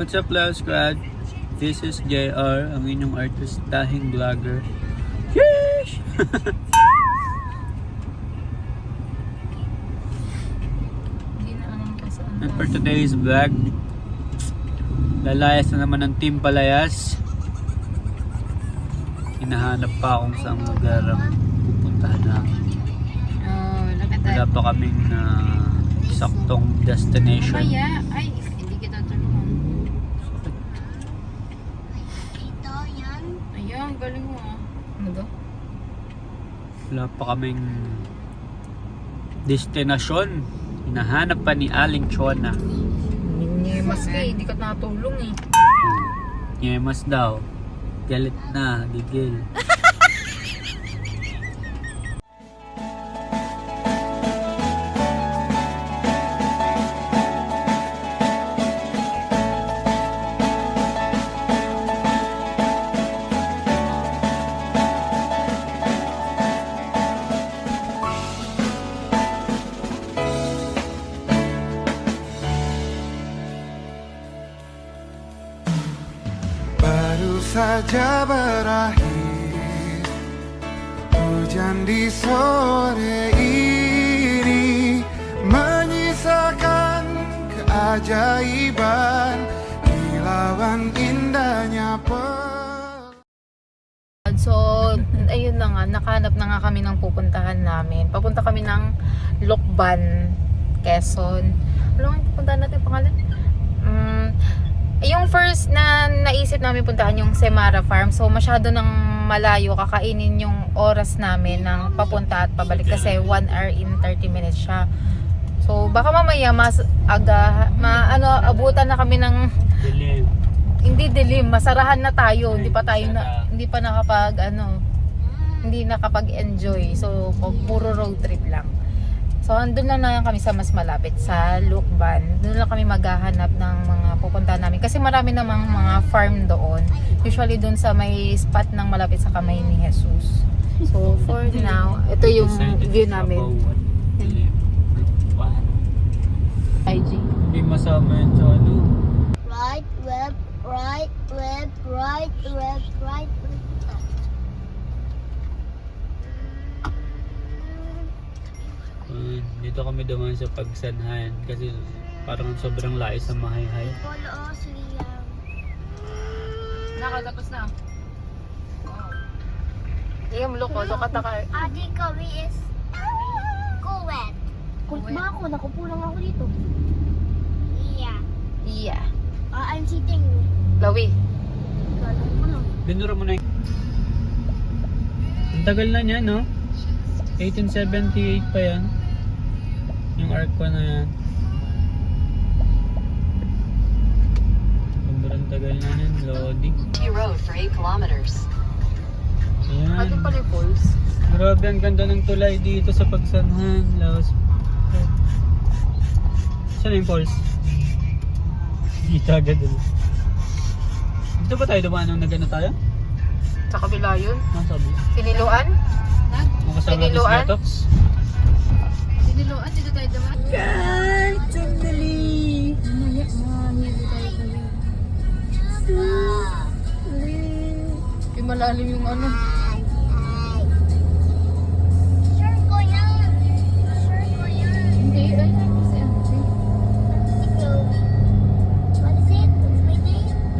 What's up, Love Squad? This is JR, ang inyong artistahing vlogger. Sheesh! And for today's vlog, lalayas na naman ng Team Palayas. Hinahanap pa kung saan lugar ang pupuntahan namin. Oh, Wala pa kaming na saktong destination. Mamaya. Ay, hindi kita tulungan. Ito, yan. Ayan, galing mo ah. Ano ba? Wala pa kaming destinasyon. Hinahanap pa ni Aling Chona. Hindi, mas eh, hindi ka natulong eh. Nyemas daw. Galit na, gigil. Nga yung pupuntahan natin pangalan? Mm, yung first na naisip namin puntahan yung Semara Farm. So, masyado nang malayo kakainin yung oras namin ng papunta at pabalik kasi 1 hour in 30 minutes siya. So, baka mamaya mas aga, ma, ano, abutan na kami ng Dilim. hindi dilim, masarahan na tayo. Hindi pa tayo na, hindi pa nakapag ano, hindi nakapag-enjoy. So, pu- puro road trip lang. So, andun lang na lang kami sa mas malapit, sa Lukban. Doon lang kami maghahanap ng mga pupuntahan namin. Kasi marami namang mga farm doon. Usually doon sa may spot ng malapit sa kamay ni Jesus. So, for now, ito yung view namin. IG. Hindi masama yun sa ano. Right, left, right, left, right, left, right, left. Uh, dito kami dumaan sa pagsanhan kasi parang sobrang layo sa mahayhay. Polo Liam. Nakatapos na. Iyam loko, loko ka. Adi kami is Kuwait. Kulit ba ako? Nakupulang ako dito. Yeah. Yeah. Uh, I'm sitting. Lawi. Ko. Binura mo na yung... Ang tagal na niya, no? 1878 pa yan. Yung arc ko na yan. Sobrang tagal na yan, Lodi. T Road for 8 kilometers. Ayan. pala yung falls? Grabe, ang ganda ng tulay dito sa Pagsanhan. Laos. Saan yung falls? Dito agad ulit. Dito ba tayo dumaan nung nag-ano tayo? Sa kabila yun? Ano sabi? Siniluan? Ang kasama natin si Piniluan? Siniluan, dito tayo daman. Guys, sandali! Mamaya, mamaya tayo kami. Yung malalim yung ano. Hindi, ay, kasi ano.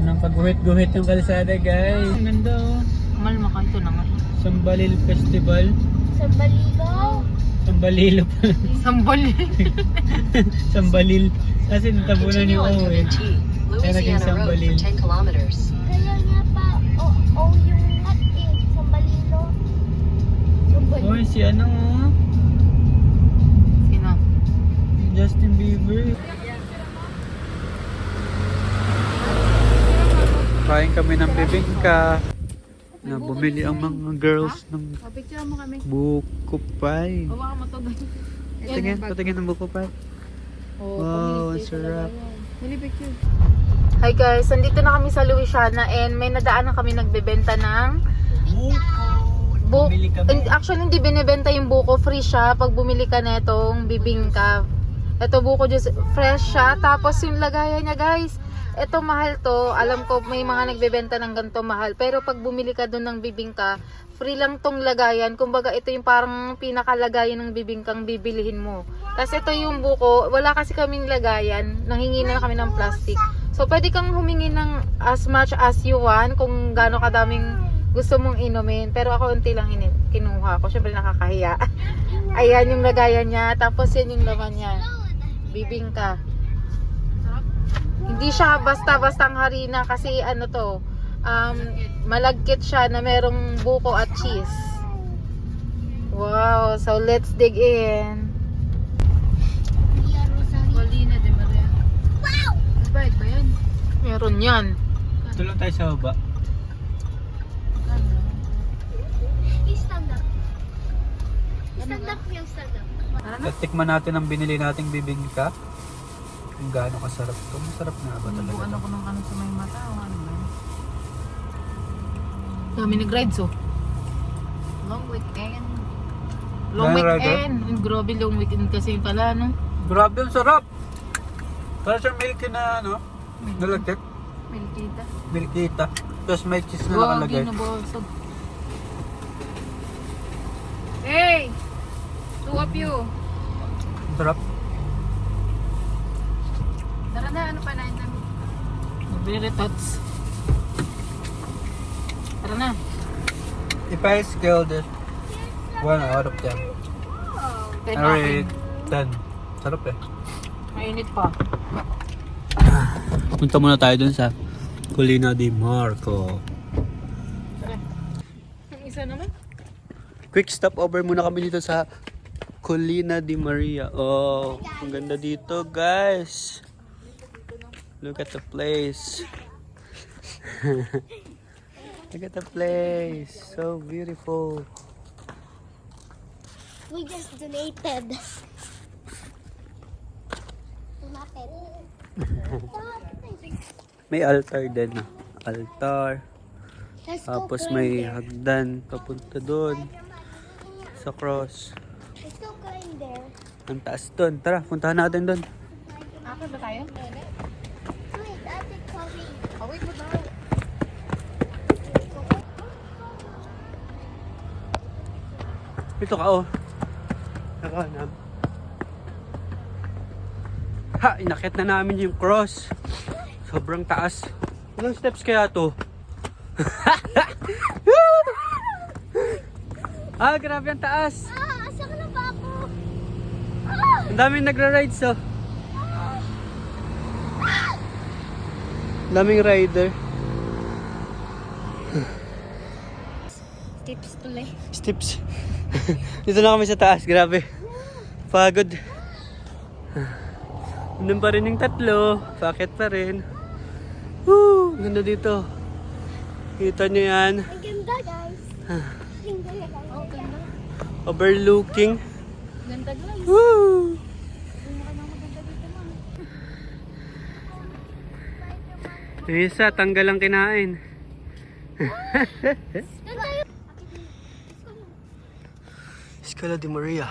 Anong pag-guhit-guhit yung kalsada, guys. Ang ganda, oh. Malmakan to na nga. Sambalil Festival. Sa Baligaw. Sambalilo pala. Sambal. Sambalil. Kasi natabunan Continue yung on O eh. Kaya naging Louisiana Road Sambalil. for 10 kilometers. Kaya nga pa, o, o yung hat eh. Sa Balilo. Sa Balilo. Uy, si ano, oh. Sino? Justin Bieber. Kain kami ng bibingka. Na bumili ang mga girls ng Picture mo kami. buko pie. Hawakan mo to. Patingin, patingin ng buko pie. Oh, Wow, ang sarap. picture. Hi guys, nandito na kami sa Louisiana and may nadaanan kami nagbebenta ng buko. Bumili kami. Actually, hindi binibenta yung buko. Free siya pag bumili ka na itong bibingka. Ito buko juice. Fresh siya. Tapos yung lagayan niya guys. Ito mahal to. Alam ko may mga nagbebenta ng ganito mahal. Pero pag bumili ka doon ng bibingka, free lang tong lagayan. Kumbaga ito yung parang pinakalagayan ng bibingkang bibilihin mo. Tapos ito yung buko. Wala kasi kaming lagayan. Nanghingi na kami ng plastic. So pwede kang humingi ng as much as you want kung gaano kadaming gusto mong inumin. Pero ako unti lang ini- kinuha ko. Syempre nakakahiya. Ayan yung lagayan niya. Tapos yan yung laman niya. Bibingka. Hindi siya basta-bastang harina kasi ano to, um, malagkit siya na merong buko at cheese. Wow, so let's dig in. Colina de Maria. Wow! Bayad ba yan? Meron yan. Tulong tayo sa baba. Stand up. Stand up yung stand up. At tikman natin ang binili nating bibingka. Kung gaano kasarap to. Masarap na ba talaga? Ano ko ng ano sa may mata o ano ba? Dami nag-rides oh. Long weekend. Long Dami weekend. Ang Grabe long weekend kasi pala no. Grabe, ang sarap! Para siyang milky na ano, nalagkit. Milkita. Milkita. Tapos may cheese na Wow, nakalagay. ginabosog. Hey! Two of you. Ang sarap. Na, ano pa na namin? Very tots. Tara na. If I scale this, one out of ten. Ten I rate ten. Sarap eh. Mainit pa. Punta muna tayo dun sa Colina di Marco. Ang isa naman. Quick stop over muna kami dito sa Colina di Maria. Oh, ang ganda dito, guys. Look at the place. Look at the place. So beautiful. We just donated. May altar din. Altar. Tapos may there. hagdan papunta doon sa cross. Let's go climb there. Ang taas doon. Tara, puntahan natin doon. Ako ba tayo? Wait, ate Chloe. Away mo daw. Ito ka oh. Nakahanap. Ha, inakit na namin yung cross. Sobrang taas. Ilang steps kaya to? ah, grabe ang taas. Ah, asa ka na ba ako? Ah! Ang daming nagra-rides oh. Daming rider. Tips tuloy. Steps. Dito na kami sa taas, grabe. Pagod. Nandun pa rin yung tatlo. Bakit pa rin? Woo! Ganda dito. Kita nyo yan. Ang ganda, guys. Ang ganda. Oh, ganda. Overlooking. Ganda guys. Woo! Yung isa, tanggal ang kinain. Escala de Maria.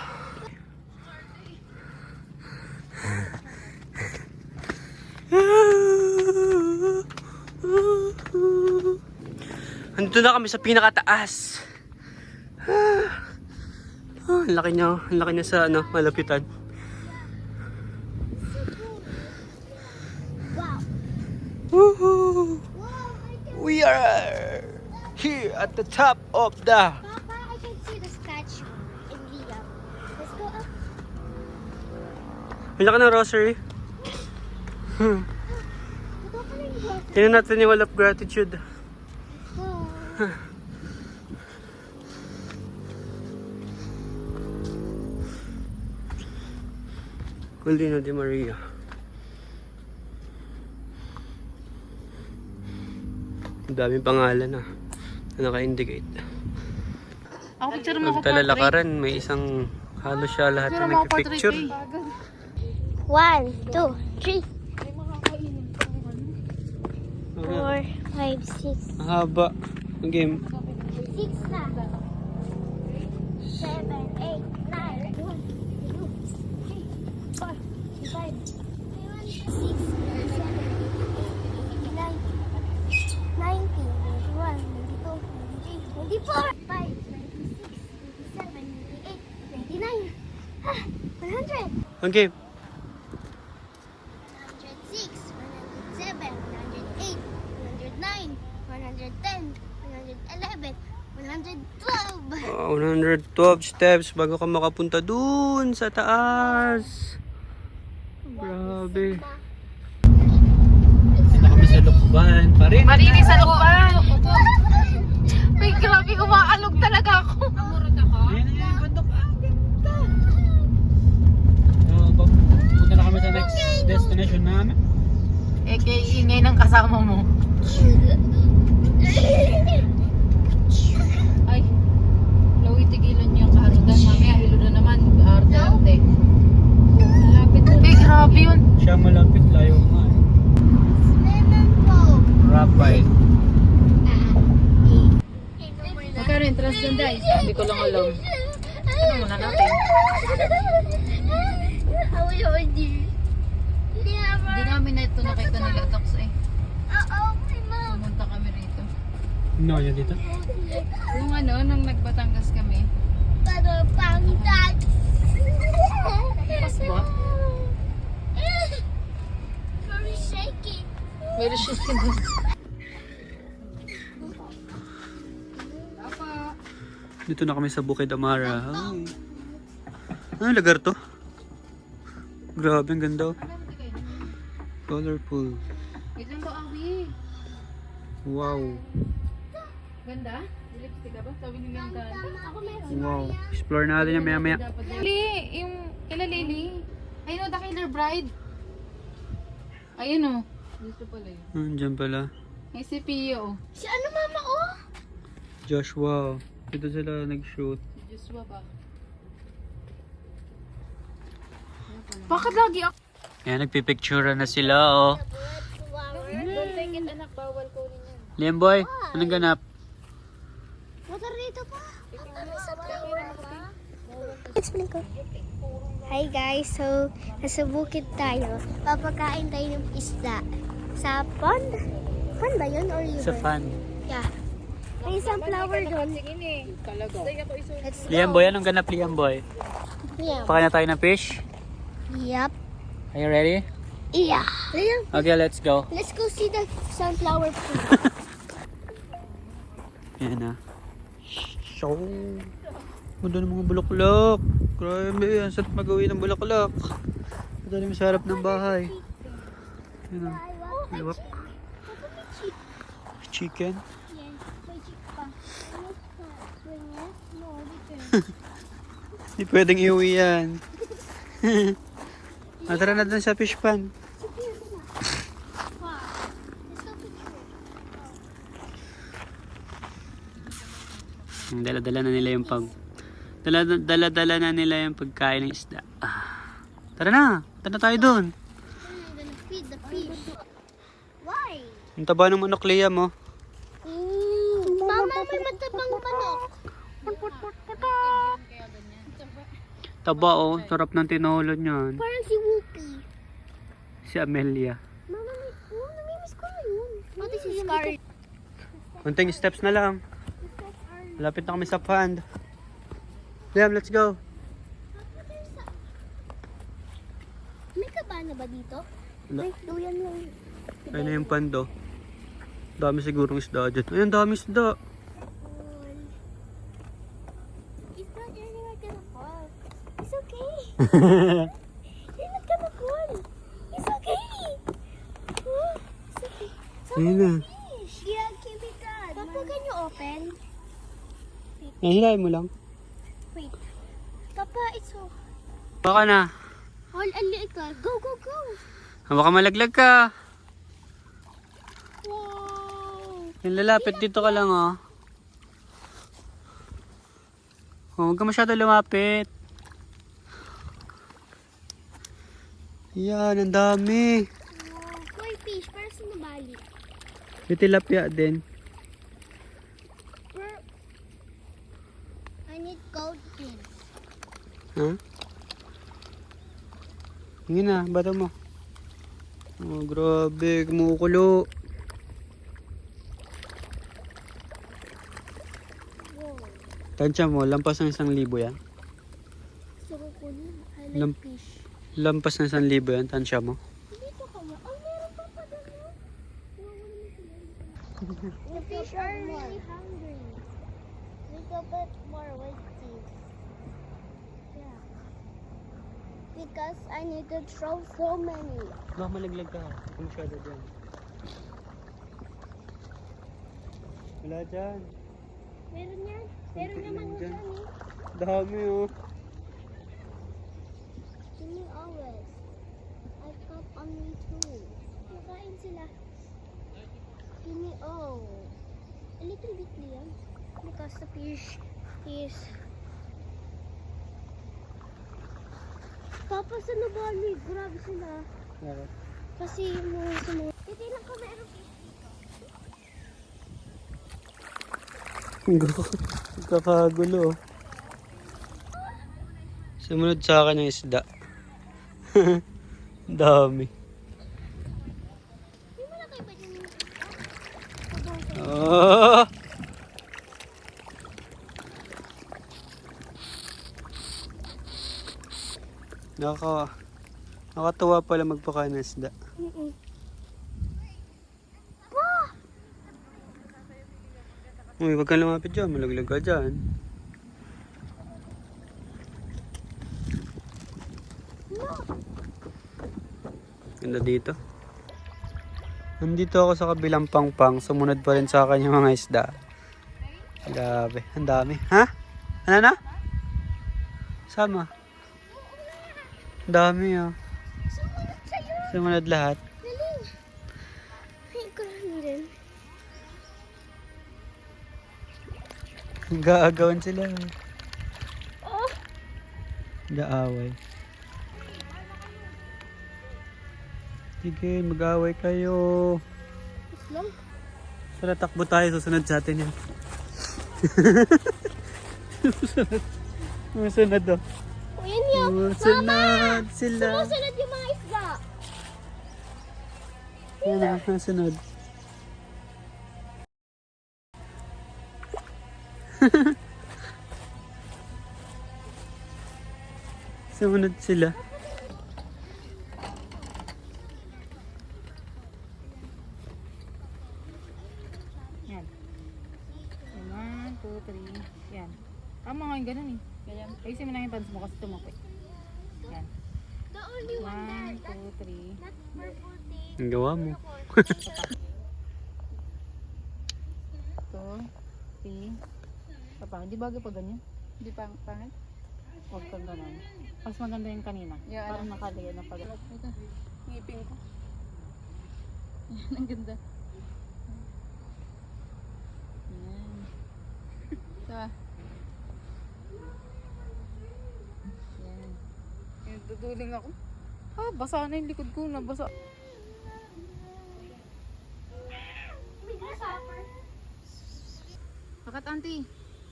Andito na kami sa pinakataas. Ah, ang laki niya, ang laki niya sa ano, malapitan. Woohoo! We are here at the top of the Papa, I can see the statue in Liam. Let's go up. Ang laki ng rosary. Ka yung Tingnan natin yung wall of gratitude. Colina de Maria. Ang daming pangalan na. Na naka-indicate. Ako picture mo Ang talalakaran, may isang halos siya lahat na nagpipicture. One, two, three. Four, five, six. Ang haba ng game. Six na. Seven, eight, nine. One, two, three, four, five, six, seven, eight, nine, nineteen, ah, one, two, three, twenty-four, five. Okay. 110, 111, 112. Ah, 112 steps bago ka makapunta dun sa taas. Grabe. Dito kami sa Lukban pa rin. Marinig sa looban. Uy, grabe, umaalog talaga ako. Namurot ako? Ayan na yung bundok. Ah, ganda. Oh, punta na kami sa next destination namin. Eh, kay ingay ng kasama mo. Ay, Chloe, tigilan niyo ang kaarugan. Mamaya, hilo na naman. Arte-arte. Lapit na. Uy, grabe yun. Siya malapit layo nga. eh. Rapid. Magkano entrance doon, guys? Hindi ko lang alam. Ano muna natin? Hindi namin na ito nakita nila talks eh. Oo, may No, yan dito. Yung ano, nung nagbatangas kami. Pero pang dance. Pas ba? Very shaky. Meron siya Dito na kami sa Bukid Amara. Ay. Ano lugar to? Grabe, ang ganda. Colorful. Wow. Ganda? Lipstick ka ba? Sabi niyo ganda. Ako meron. Wow. Explore natin yan maya maya. Lili, yung kila Lili. Ayun o, The Killer Bride. Ayun o. Dito pala yun. Andiyan pala. May si Pio. Si ano mama ko? Joshua. Dito sila nag-shoot. Joshua ba? Bakit lagi ako? Ayan, nagpipicture na sila, oh. Don't take it, anak. Bawal ko rin yan. Liam boy, anong ganap? Motor dito pa. Explain ko. Hi guys, so nasa bukid tayo. Papakain tayo ng isda. Sa pond? Pond ba yun or river? Sa fan. Yeah. May isang flower doon. Talaga. Let's go. Liam boy, anong ganap Liam boy? Yeah. Pakain na tayo ng fish? Yep. Are you ready? Yeah. Liam, Okay, let's go. let's go see the sunflower pond. Yan na. So, ganda ng mga bulaklak. Grabe, ang sarap mag-uwi ng bulaklak. Ito na sa harap ng bahay. Yan na. Liwak. Chicken. Hindi pwedeng iuwi yan. ah, tara na dun sa fish pan. Let's go picture. Hmm, Dala-dala na nila yung pag... Dala- Dala-dala na nila yung pagkain ng isda. Ah. Tara na. Tara na tayo dun. Why? Ang taba ng manok, Liam, oh. Mm, Mama, may matabang manok. Taba, oh. Sarap ng tinulod niyan. Parang si Whoopi. Si Amelia. Mama, may, oh, namimiss ko na yun. Pati si Scar. Kunting steps na lang. Malapit na kami sa pond. Liam, let's go. May kabana ba dito? Wala. Ay, duyan lang. Ayun na yung pond, oh. Dami sigurong isda dyan. Ayun, dami isda. It's not really like gonna fall. It's okay. You're not gonna fall. It's okay. Oh, It's okay. Ayun na. Fish. Yeah, keep it on. Papa, can you open? Nahilahin mo lang. Wait. Papa, it's so... Baka na. All aliit ka. Go, go, go. Baka malaglag ka. Wow. Yung lalapit dito ka lang, oh. Oh, huwag ka masyado lumapit. Yan, ang dami. Wow. Koi fish. Para sa nabali. May tilapia din. Where... I need goldfish. Ha? Hindi na, bata mo. Oh, grabe, kumukulo. Tansya mo, lampas ng isang libo yan. Gusto ko kunin. I like Lam- fish. Lampas na 1,000 yan, tansya mo. Dito ka nga. Oh, meron pa pa doon. The fish are really hungry. Little bit more with teeth. Yeah. Because I need to throw so many. Baka malaglag ka. Hindi masyado dyan. Wala dyan. Meron yan. Meron naman Dyan. dyan eh. Dami oh. Give me always. I caught only two. Nakain sila. Give me all. A little bit lang. Because the fish is... Papa, sa nabali. Grabe sila. Bakit? Kasi mo sumunod. Hindi lang ko meron. Kakagulo. Sumunod sa akin yung isda. Dami. Yung Oh! Nakaka nakatuwa pala magpakain ng isda. Mm-mm. Uy, wag kang lumapit dyan. Malaglag ka dyan. Ganda dito. Nandito ako sa kabilang pangpang. Sumunod pa rin sa akin yung mga isda. Grabe. Ang dami. Ha? Ano na? Sama. Dami oh. Sumunod sa'yo. Sumunod lahat. Dali. Ay, lang din. Gaagawan sila. Oh! Gaaway. Sige, mag-away kayo. Lang. Tara, takbo tayo. Susunod sa atin yan. Susunod. Susunod oh. Susunod sila. Sumusunod yung mga isda. Yan ah, susunod. Sumunod sila. Yan. One, two, three. Yan. Tama nga yung ganun eh. Ganyan. Ayusin mo lang yung pants mo kasi tumapi. Yan. The only one One, that, that two, three. not purple thing. Ang gawa Ito pa. Hindi bagay pa ganyan. Hindi pa pangit. Huwag kang ganun. Mas maganda yung kanina. Parang nakaliyan na pag. Ito. Ngipin ko. Yan, ang ganda. Yan. Ito. Yan. Yan, duduling ako. Ah, basa na yung likod ko. Nabasa. Bakat auntie.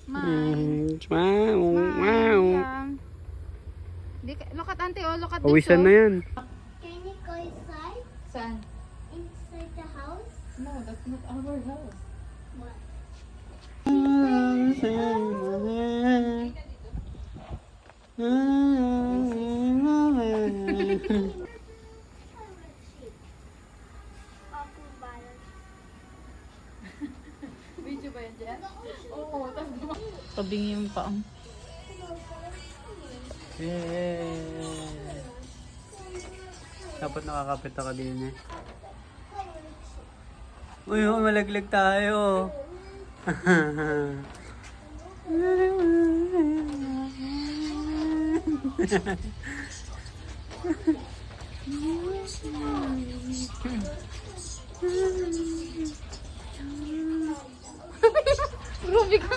Smile. Mm, wow, Smile wow. ka- look at auntie, oh. Look at Pawisan na yan. Can you go inside? Saan? Inside the house? No, that's not our house. What? Apple butter. Video ba yan dyan? Oo, Tabing yung paang. Yeah. Dapat nakakapit ako din eh. Uy, oh, malaglag tayo. Grabe ka.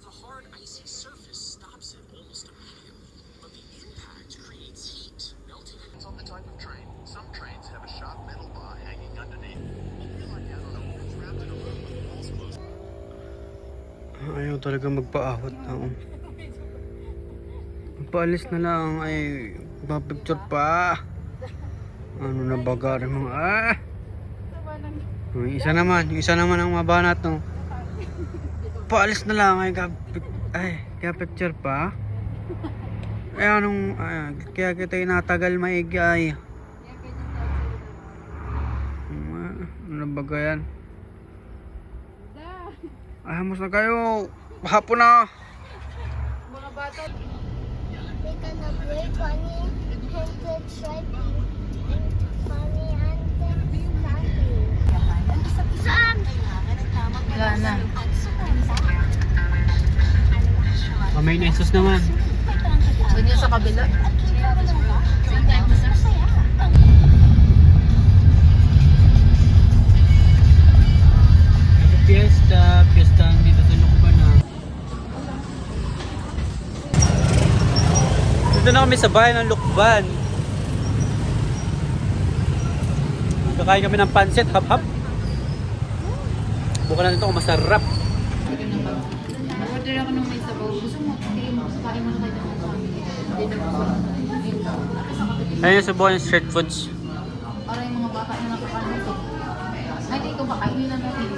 The hard, icy surface stops it almost immediately, but the impact creates heat, melting it. It's on the type of train. Some trains have a sharp metal bar hanging underneath. You feel like out on a trapped in a room with walls closed. Ayaw talaga magpaahot na. oh. Paalis na lang ay mapicture pa. Ano na baga rin mga ah. Yung isa naman, yung isa naman ang mabanat no. Paalis na lang ay ay kaya picture pa. Ay anong ay, kaya kita inatagal maigi ay. Ano ba yan? Ay, hamos na kayo. Hapon na. They gonna play funny and then stripey and funny funny. Saan? Wala na. Oh, may nesos naman. Doon yun sa kabila. Fiesta, fiesta Dito na kami sa bahay ng Lukban. Kakain kami ng pansit, hap-hap. Bukan natin ito kung masarap. Order ako ng may sabaw. Gusto mo, kain mo na kayo ng na gusto. Ayun yung subukan yung street foods. Para yung mga bata na nakakain ito. Ay, di ito makainin lang natin.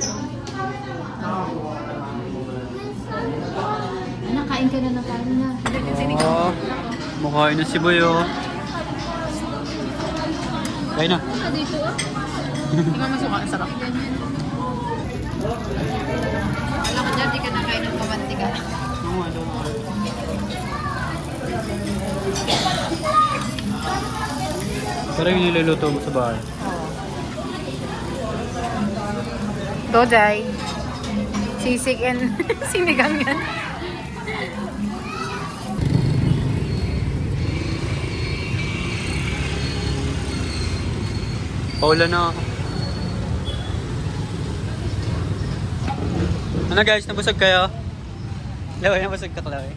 Anak, kain ka na ng kain na. Oo. Mukhain na si Boy oh. Kain na. Hindi ka masuka, ang sarap. Alam ko dyan, di ka nakain ng kamantika. Pero yung niluluto mo sa bahay. Dojay. Sisig and sinigang yan. Paula na ako. Ano guys, nabusog kayo? Laway, nabusog ka Chloe.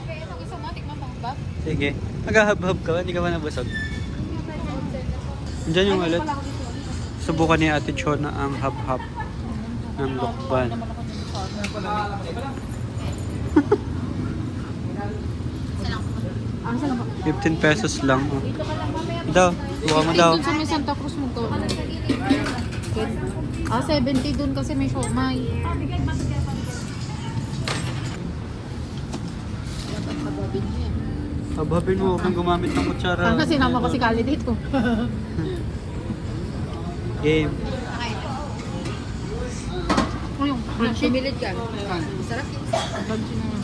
Okay, ito gusto mo, tikman pa ba? Sige. Maghahab-hab ka, hindi ka ba nabusog? Diyan yung ulit. Subukan ni Ate Chona ang hab-hab ng lukban. Ang saan ba? 15 pesos lang. Oh. Daw, buka mo daw. Doon sa may Santa Cruz mo to. Ah, 70 dun kasi may siomay. Habhabin mo, huwag kang gumamit ng kutsara. Sana sinama ko si Kali dito. Game. Yung crunchy. Pumilid ka. Sarap. Crunchy naman.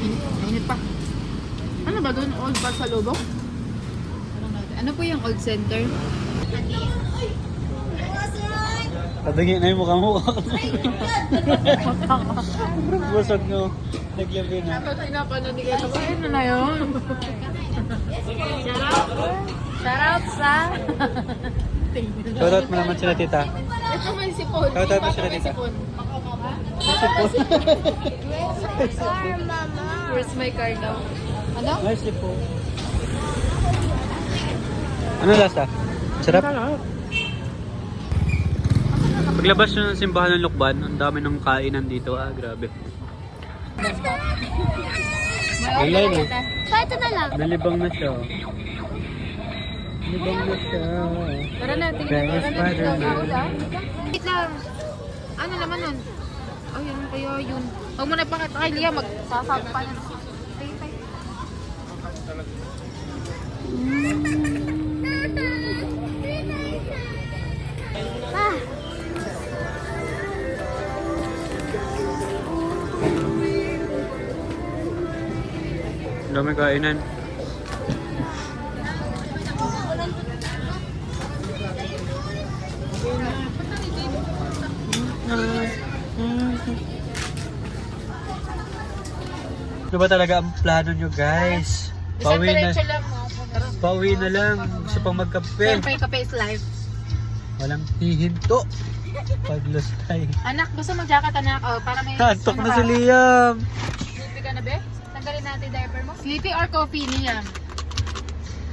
Init, init pa. Ano ba doon? Old ba sa lobo? Ano po yung old center? Padagi na yung mukha mo. Busog nyo. Naglabi na. Dapat pinapanood ni Kaya. Ano na yun? Shoutout sa... Shoutout mo naman sila tita. Ito may sipon. Shoutout mo sila tita. Where's my car now? Ano? Nice po. Ano lasa? Sarap? Paglabas nyo ng simbahan ng Lukban, ang dami ng kainan dito. Ah, grabe. Wala na. So, ito na lang. Nalibang na siya. oh. Nalibang na siya. Tara na, tingnan mo. Tara na, Spider-Man. Wait lang. Ano naman nun? Oh, yun kaya yun. Huwag mo na pa kay Lia, magsasabi pa na. Tayo. Ah, Ang dami kainan. Ano ba talaga ang plano nyo guys? Pauwi na, Diretso lang. pauwi na lang. Gusto pang magkape. Siyempre, kape is life. Walang hihinto. Paglustay. Anak, gusto mo jacket anak? Oh, para may... Antok ano na si Liam. Sleepy ka na, be? Tanggalin natin yung diaper mo. Sleepy or coffee, Liam?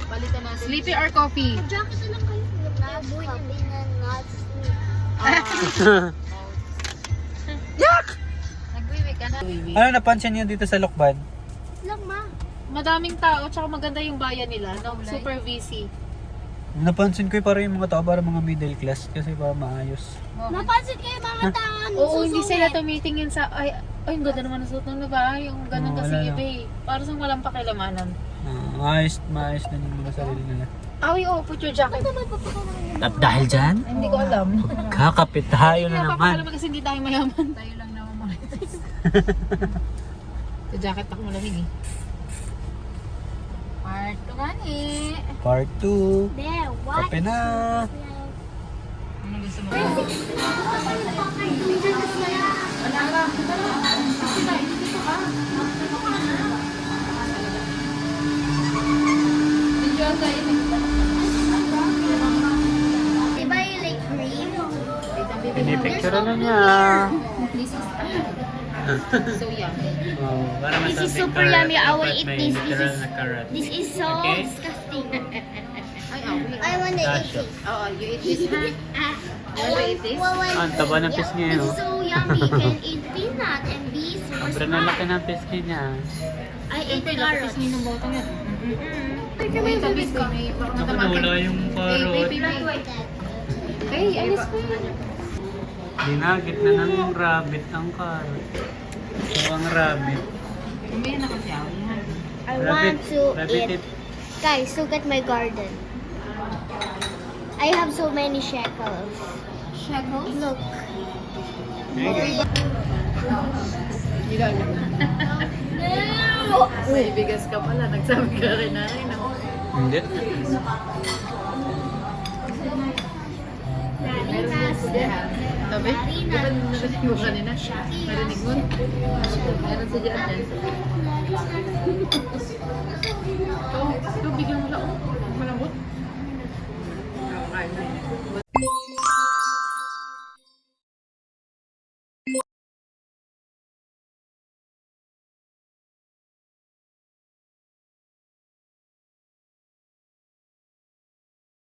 Balitan natin. Sleepy or coffee? jacket na lang kayo. Not happy na not sleep. Nagwiwig ka na. ano napansin niyo dito sa Lokban? Lang, ma. Madaming tao, tsaka maganda yung bayan nila. No? Super busy. Napansin ko yung parang yung mga tao para mga middle class kasi para maayos. Napansin kayo mga taon. Oo, hindi sila tumitingin sa, ay, ay, ang ganda naman ang suot ng babae. Yung ganun Oo, kasi wala iba eh. Para sa walang pakilamanan. Ah, maayos, maayos din yung mga sarili nila. Awi, oh, put your jacket. At dahil dyan, Hindi ko alam. kakapit tayo Hindi na naman. napapakalaman kasi hindi tayo mayaman. Tayo lang naman marites. Sa jacket ako malamig eh. Part 2 man eh. Part 2. There, what? Kape na. Ano gusto mo? Like green? Pinipicture na niya. So yummy. Oh, para This is masabing super carrot, yummy. I will dapat eat may this. This literal is- na carrot. This is so Okay. disgusting. Ay, awi. I wanna eat Tasha. it. Oo, you eat this ha? Ah, You wanna eat this? Ah, ang taba ng pisngi, This oh. is so yummy. You can eat peanut and be super Sobrang nalaki smart. ng pisngi niya. I ate Siyempre, carrots. lapis ng bota niya. Mm-mm. May tabis ko. May baka Naku, matamakan. nawala yung Hey, carrot. baby, baby. Hey, alis ko yun. Dinagit na ng rabbit ang carrot. So, ang rabbit. Umaya na kasi ha. I want to Rabbit eat. Guys, look at my garden. I have so many shekels. Shekels? Look. Ilan? No! May bigas ka pala. Nagsabi ka rin na rin. no? Hindi. Marinas sabi? Di ba narinig mo kanina? Narinig mo? Meron si Jan yan. Ito, biglang wala. Oh. Malambot. Kain na.